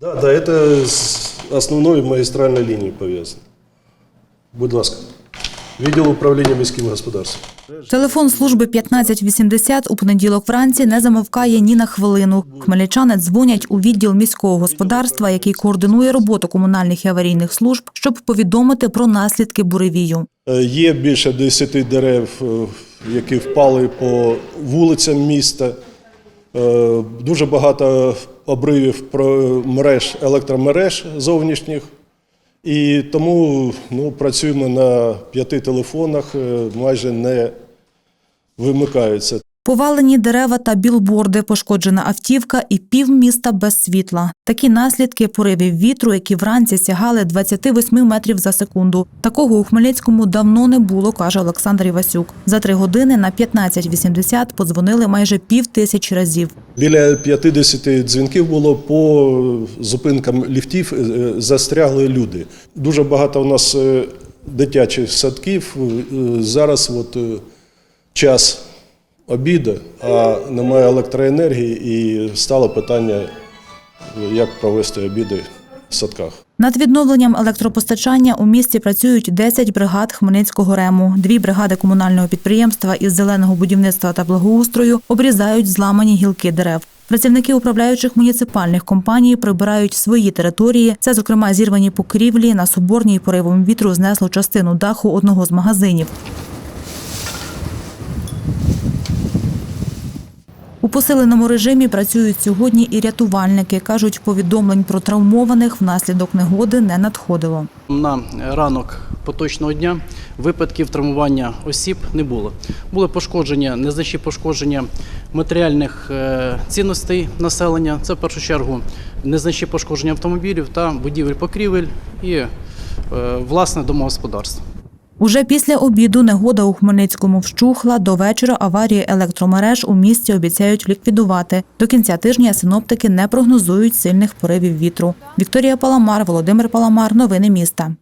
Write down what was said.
Да, да, это с основной магистральной линией пов'язано. Будь ласка. Відділ управління міським господарством. Телефон служби 1580 у понеділок вранці не замовкає ні на хвилину. Хмельничани дзвонять у відділ міського господарства, який координує роботу комунальних і аварійних служб, щоб повідомити про наслідки буревію. Е, Є більше 10 дерев, е, які впали по вулицям міста. Е, Дуже багато обривів мереж, електромереж зовнішніх. І тому ну, працюємо на п'яти телефонах, е, майже не вимикаються. Повалені дерева та білборди, пошкоджена автівка і півміста без світла. Такі наслідки поривів вітру, які вранці сягали 28 метрів за секунду. Такого у Хмельницькому давно не було, каже Олександр Івасюк. За три години на 15.80 подзвонили майже пів тисячі разів. Біля 50 дзвінків було по зупинкам ліфтів, е, застрягли люди. Дуже багато у нас е, дитячих садків. Е, Зараз от е, час обіду, а немає електроенергії, і стало питання, як провести обіди в садках. Над відновленням електропостачання у місті працюють 10 бригад Хмельницького рему. Дві бригади комунального підприємства із зеленого будівництва та благоустрою обрізають зламані гілки дерев. Працівники управляючих муніципальних компаній прибирають свої території. Це, зокрема, зірвані покрівлі на соборній поривом вітру знесло частину даху одного з магазинів. У посиленому режимі працюють сьогодні і рятувальники. Кажуть, повідомлень про травмованих внаслідок негоди не надходило. На ранок поточного дня випадків травмування осіб не було. Були пошкодження, незначні пошкодження матеріальних е, цінностей населення. Це в першу чергу незначні пошкодження автомобілів та будівель покрівель і е, власне домогосподарство. Уже після обіду негода у Хмельницькому вщухла. До вечора аварії електромереж у місті обіцяють ліквідувати. До кінця тижня синоптики не прогнозують сильних поривів вітру. Вікторія Паламар, Володимир Паламар. Новини міста.